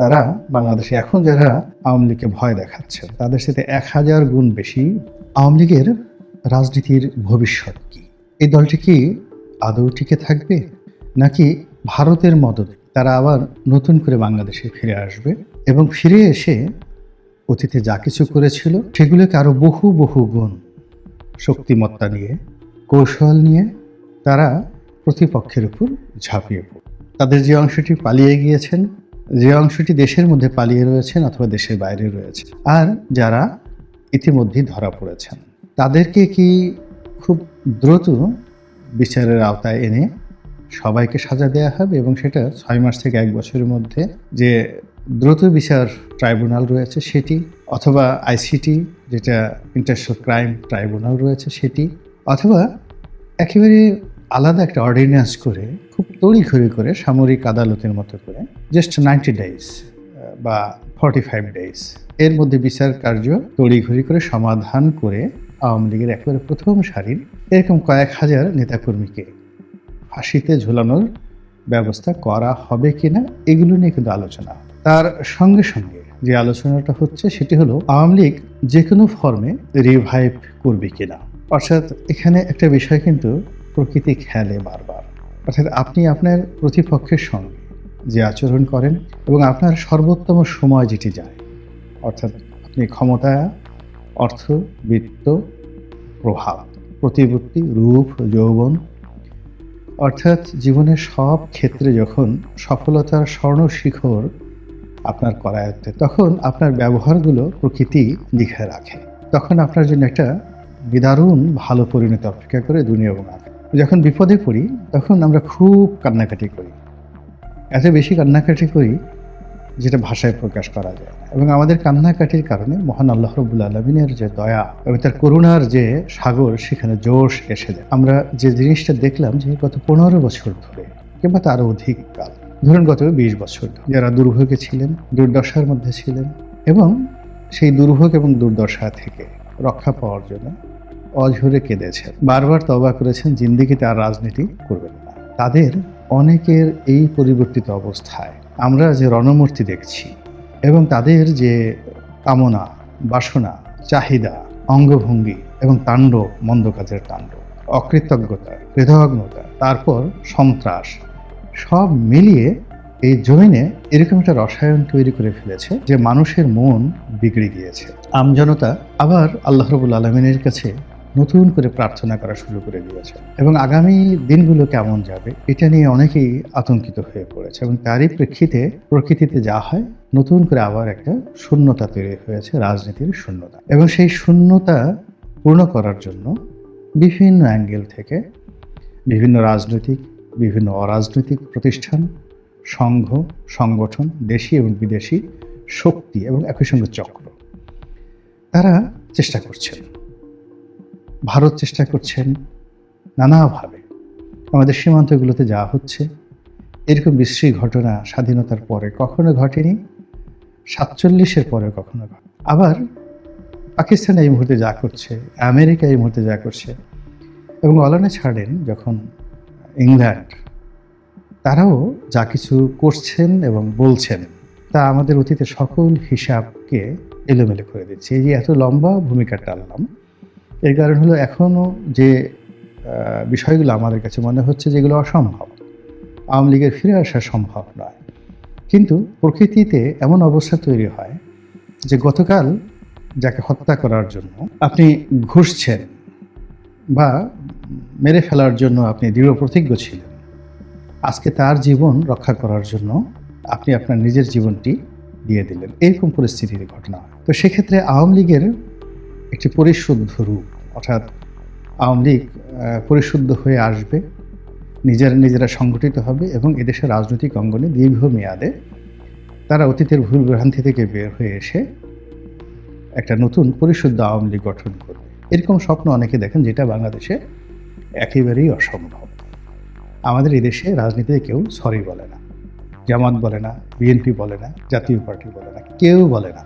তারা বাংলাদেশে এখন যারা আওয়ামী লীগকে ভয় দেখাচ্ছে তাদের সাথে এক হাজার গুণ বেশি আওয়ামী লীগের রাজনীতির ভবিষ্যৎ কি? এই দলটি কি আদৌ টিকে থাকবে? নাকি ভারতের মদতে তারা আবার নতুন করে বাংলাদেশে ফিরে আসবে? এবং ফিরে এসে অতীতে যা কিছু করেছিল, সেগুলোকে আরও বহু বহু গুণ শক্তিমত্তা নিয়ে, কৌশল নিয়ে তারা প্রতিপক্ষের উপর ঝাঁপিয়ে পড়ে। তাদের যে অংশটি পালিয়ে গিয়েছেন যে অংশটি দেশের মধ্যে পালিয়ে রয়েছেন অথবা দেশের বাইরে রয়েছে আর যারা ইতিমধ্যেই ধরা পড়েছেন, তাদেরকে কি খুব দ্রুত বিচারের আওতায় এনে সবাইকে সাজা দেওয়া হবে এবং সেটা ছয় মাস থেকে এক বছরের মধ্যে যে দ্রুত বিচার ট্রাইব্যুনাল রয়েছে সেটি অথবা আইসিটি যেটা ইন্টারন্যাশনাল ক্রাইম ট্রাইব্যুনাল রয়েছে সেটি অথবা একেবারে আলাদা একটা অর্ডিন্যান্স করে, খুব তড়িঘড়ি করে, সামরিক আদালতের মতো করে জাস্ট নাইনটি ডেজ বা ফর্টি ফাইভ ডেজ এর মধ্যে বিচার কার্য তড়িঘড়ি করে সমাধান করে আওয়ামী লীগের একেবারে প্রথম সারির এরকম কয়েক হাজার নেতাকর্মীকে ফাঁসিতে ঝুলানোর ব্যবস্থা করা হবে কিনা, এগুলো নিয়ে কিন্তু আলোচনা। তার সঙ্গে সঙ্গে যে আলোচনাটা হচ্ছে, সেটি হলো আওয়ামী লীগ যে কোনো ফর্মে রিভাইভ করবে কিনা। অর্থাৎ এখানে একটা বিষয় কিন্তু প্রকৃতি খেলে বারবার অর্থাৎ আপনি আপনার প্রতিপক্ষের সঙ্গে যে আচরণ করেন এবং আপনার সর্বোত্তম সময় যেটি যায়, অর্থাৎ আপনি ক্ষমতা, অর্থ, বৃত্ত, প্রভাব, প্রতিপত্তি, রূপ, যৌবন, অর্থাৎ জীবনের সব ক্ষেত্রে যখন সফলতার স্বর্ণ শিখর আপনার করায়ত্তে তখন আপনার ব্যবহারগুলো প্রকৃতি লিখে রাখে তখন আপনার জন্য একটা বিদারুণ ভালো পরিণতি অপেক্ষা করে দুনিয়া এবং আখেরাত। যখন বিপদে পড়ি, তখন আমরা খুব কান্নাকাটি করি। এত বেশি কান্নাকাটি করি যেটা ভাষায় প্রকাশ করা যায় এবং আমাদের কান্নাকাটির কারণে মহান আল্লাহ রবুল্লা আলমিনের যে দয়া এবং তার করুণার যে সাগর, সেখানে জোশ এসে যায়। আমরা যে জিনিসটা দেখলাম যে গত পনেরো বছর ধরে কিংবা তারও অধিক কাল, ধরুন গত বিশ বছর যারা দুর্ভোগে ছিলেন, দুর্দশার মধ্যে ছিলেন এবং সেই দুর্ভোগ এবং দুর্দশা থেকে রক্ষা পাওয়ার জন্য অঝরে কেঁদেছেন। বারবার তবা করেছেন, জিন্দিগিতে আর রাজনীতি করবেন না। তাদের অনেকের এই পরিবর্তিত অবস্থায় আমরা যে রণমূর্তি দেখছি এবং তাদের যে কামনা, বাসনা, চাহিদা, অঙ্গভঙ্গি এবং তাণ্ডব মন্দ কাজের তাণ্ডব অকৃতজ্ঞতা কৃতজ্ঞতা তারপর সন্ত্রাস, সব মিলিয়ে এই জমিনে এরকম একটা রসায়ন তৈরি করে ফেলেছে যে মানুষের মন বিগড়ে গিয়েছে। আমজনতা আবার আল্লাহ রবুল আলমিনের কাছে নতুন করে প্রার্থনা করা শুরু করে দিয়েছে। এবং আগামী দিনগুলো কেমন যাবে, এটা নিয়ে অনেকেই আতঙ্কিত হয়ে পড়েছে এবং তারই প্রেক্ষিতে, প্রকৃতিতে যা হয়, নতুন করে আবার একটা শূন্যতা তৈরি হয়েছে, রাজনীতির শূন্যতা। এবং সেই শূন্যতা পূর্ণ করার জন্য বিভিন্ন অ্যাঙ্গেল থেকে বিভিন্ন রাজনৈতিক, বিভিন্ন অরাজনৈতিক প্রতিষ্ঠান, সংঘ, সংগঠন, দেশি এবং বিদেশি শক্তি এবং একই সঙ্গে চক্র, তারা চেষ্টা করছেন। ভারত চেষ্টা করছেন নানাভাবে। আমাদের সীমান্তগুলোতে যা হচ্ছে। এরকম বিশ্রী ঘটনা স্বাধীনতার পরে কখনো ঘটেনি, সাতচল্লিশের পরে কখনো ঘটে আবার পাকিস্তান এই মুহূর্তে যা করছে, আমেরিকা এই মুহূর্তে যা করছে, এবং অলানে ছাড়েন যখন ইংল্যান্ড, তারাও যা কিছু করছেন এবং বলছেন, তা আমাদের অতীতের সকল হিসাবকে এলোমেলো করে দিচ্ছে। এই যে এত লম্বা ভূমিকা টানলাম এর কারণ হলো এখনও যে বিষয়গুলো আমাদের কাছে মনে হচ্ছে যেগুলো অসম্ভব। আওয়ামী লীগের ফিরে আসা সম্ভব নয়। কিন্তু প্রকৃতিতে এমন অবস্থা তৈরি হয় যে গতকাল যাকে হত্যা করার জন্য আপনি ঘুষছেন বা মেরে ফেলার জন্য আপনি দৃঢ় প্রতিজ্ঞ ছিলেন, আজকে তার জীবন রক্ষা করার জন্য আপনি আপনার নিজের জীবনটি দিয়ে দিলেন। এরকম পরিস্থিতির ঘটনা তো সেক্ষেত্রে আওয়ামী লীগের একটি পরিশুদ্ধ রূপ অর্থাৎ আওয়ামী লীগ পরিশুদ্ধ হয়ে আসবে, নিজেরা নিজেরা সংগঠিত হবে এবং এদেশের রাজনৈতিক অঙ্গনে দীর্ঘমেয়াদে তারা অতীতের ভুল ভ্রান্তি থেকে বের হয়ে এসে একটা নতুন পরিশুদ্ধ আওয়ামী লীগ গঠন করবে। এরকম স্বপ্ন অনেকে দেখেন যেটা বাংলাদেশে একেবারেই অসম্ভব। আমাদের এদেশে রাজনীতিতে কেউ সরি বলে না, জামাত বলে না, বিএনপি বলে না, জাতীয় পার্টি বলে না, কেউ বলে না।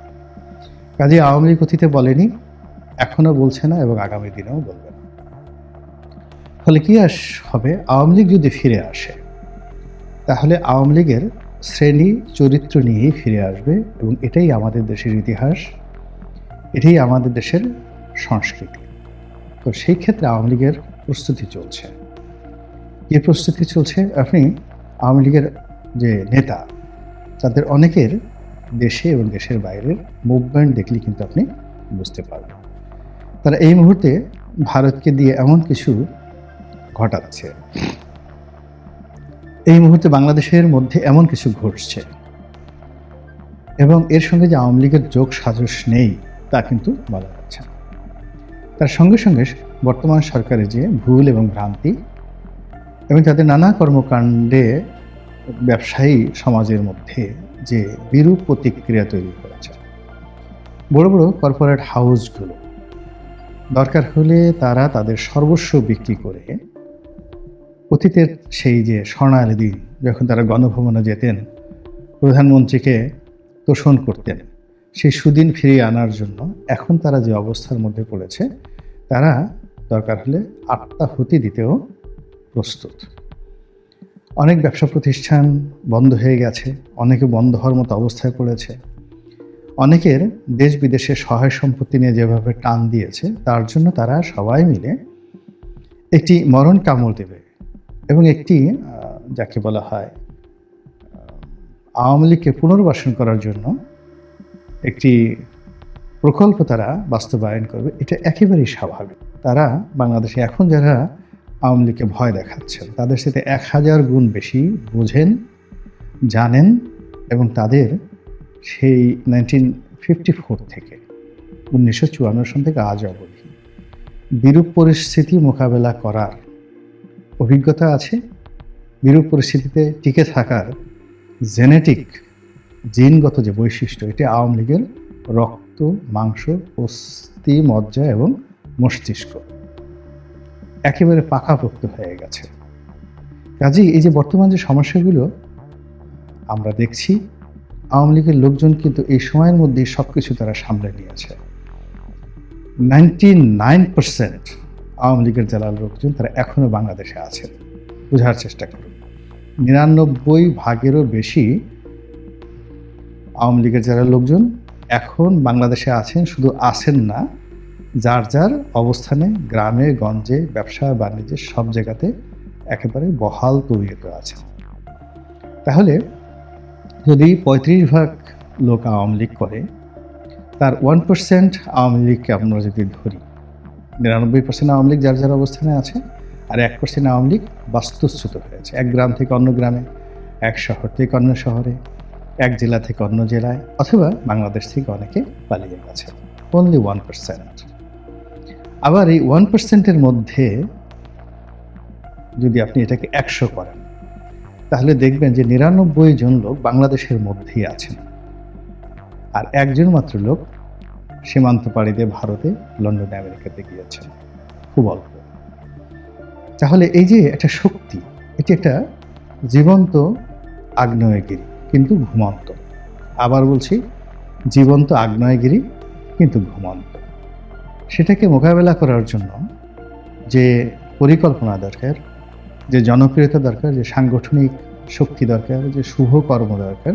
কাজে আওয়ামী লীগ অতীতে বলেনি এখনও বলছে না এবং আগামী দিনেও বলবে না। ফলে কি আস হবে? আওয়ামী লীগ যদি ফিরে আসে, তাহলে আওয়ামী লীগের শ্রেণি, চরিত্র নিয়েই ফিরে আসবে এবং এটাই আমাদের দেশের ইতিহাস, এটাই আমাদের দেশের সংস্কৃতি। তো সেই ক্ষেত্রে আওয়ামী লীগের প্রস্তুতি চলছে। কি প্রস্তুতি চলছে? আপনি আওয়ামী লীগের যে নেতা, তাদের অনেকের দেশে এবং দেশের বাইরের মুভমেন্ট দেখলে কিন্তু আপনি বুঝতে পারবেন। তারা এই মুহূর্তে ভারতকে দিয়ে এমন কিছু ঘটাচ্ছে। এই মুহূর্তে বাংলাদেশের মধ্যে এমন কিছু ঘটছে। এবং এর সঙ্গে যে আওয়ামী লীগের যোগ সাজস নেই, তা কিন্তু বলা যাচ্ছে না। তার সঙ্গে সঙ্গে বর্তমান সরকারের যে ভুল এবং ভ্রান্তি এবং তাদের নানা কর্মকাণ্ডে ব্যবসায়ী সমাজের মধ্যে যে বিরূপ প্রতিক্রিয়া তৈরি করেছে। বড় বড় কর্পোরেট হাউসগুলো দরকার হলে তারা তাদের সর্বস্ব বিক্রি করে অতীতের সেই যে স্বর্ণালী দিন, যখন তারা গণভবনে যেতেন, প্রধানমন্ত্রীকে তোষণ করতেন, সেই সুদিন ফিরিয়ে আনার জন্য এখন তারা যে অবস্থার মধ্যে পড়েছে, তারা দরকার হলে আত্মাহুতি দিতেও প্রস্তুত। অনেক ব্যবসা প্রতিষ্ঠান বন্ধ হয়ে গেছে, অনেকে বন্ধ হওয়ার মতো অবস্থায় পড়েছে। অনেকের দেশ বিদেশে সহায় সম্পত্তি নিয়ে যেভাবে টান দিয়েছে, তার জন্য তারা সবাই মিলে একটি মরণ কামড় দেবে এবং একটি যাকে বলা হয় আওয়ামী লীগকে পুনর্বাসন করার জন্য একটি প্রকল্প তারা বাস্তবায়ন করবে। এটা একেবারেই স্বাভাবিক। তারা বাংলাদেশে এখন যারা আওয়ামী লীগকে ভয় দেখাচ্ছেন, তাদের সাথে এক হাজার গুণ বেশি বোঝেন, জানেন এবং তাদের সেই নাইনটিন ফিফটি ফোর থেকে, উনিশশো চুয়ান্ন সন থেকে আজ অবধি। বিরূপ পরিস্থিতি মোকাবেলা করার অভিজ্ঞতা আছে? বিরূপ পরিস্থিতিতে টিকে থাকার জেনেটিক জিনগত যে বৈশিষ্ট্য, এটি আওয়ামী লীগের রক্ত, মাংস, অস্থি, মজ্জা এবং মস্তিষ্ক একেবারে পাকাপোক্ত হয়ে গেছে। কাজেই এই যে বর্তমান যে সমস্যাগুলো আমরা দেখছি আওয়ামী লীগের লোকজন কিন্তু এই সময়ের মধ্যেই সব কিছু তারা সামলে নিয়েছে। নাইনটি নাইন পার্সেন্ট আওয়ামী লীগের জেলার লোকজন তারা এখনও বাংলাদেশে আছেন। বোঝার চেষ্টা করুন। নিরানব্বই ভাগেরও বেশি আওয়ামী লীগের জেলার লোকজন এখন বাংলাদেশে আছেন, শুধু আছেন না, যার যার অবস্থানে গ্রামে, গঞ্জে, ব্যবসা, বাণিজ্যে সব জায়গাতে একেবারে বহাল তৈরিত আছে তাহলে যদি পঁয়ত্রিশ ভাগ লোক আওয়ামী লীগ করে, তার ওয়ান পার্সেন্ট আওয়ামী লীগকে আমরা যদি ধরি, নিরানব্বই পার্সেন্ট আওয়ামী লীগ যার যার অবস্থানে আছে আর এক পার্সেন্ট আওয়ামী লীগ বাস্তুচ্যুত হয়েছে এক গ্রাম থেকে অন্য গ্রামে, এক শহর থেকে অন্য শহরে, এক জেলা থেকে অন্য জেলায়, অথবা বাংলাদেশ থেকে অনেকে পালিয়ে গেছে। অনলি ওয়ান পার্সেন্ট আবার এই ওয়ান পার্সেন্টের মধ্যে যদি আপনি এটাকে একশো করেন তাহলে দেখবেন যে নিরানব্বই জন লোক বাংলাদেশের মধ্যেই আছেন। আর একজন মাত্র লোক সীমান্ত পাড়িতে ভারতে, লন্ডনে, আমেরিকাতে গিয়েছেন। খুব অল্প। তাহলে এই যে একটা শক্তি, এটি একটা জীবন্ত আগ্নেয়গিরি, কিন্তু ঘুমন্ত। আবার বলছি, জীবন্ত আগ্নেয়গিরি, কিন্তু ঘুমন্ত। সেটাকে মোকাবেলা করার জন্য যে পরিকল্পনা দরকার যে জনপ্রিয়তা দরকার, যে সাংগঠনিক শক্তি দরকার, যে শুভ কর্ম দরকার,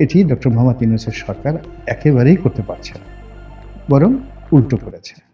এটি ডক্টর মোহাম্মদ ইউনুসের সরকার একেবারেই করতে পারছে না, বরং উল্টো করেছে।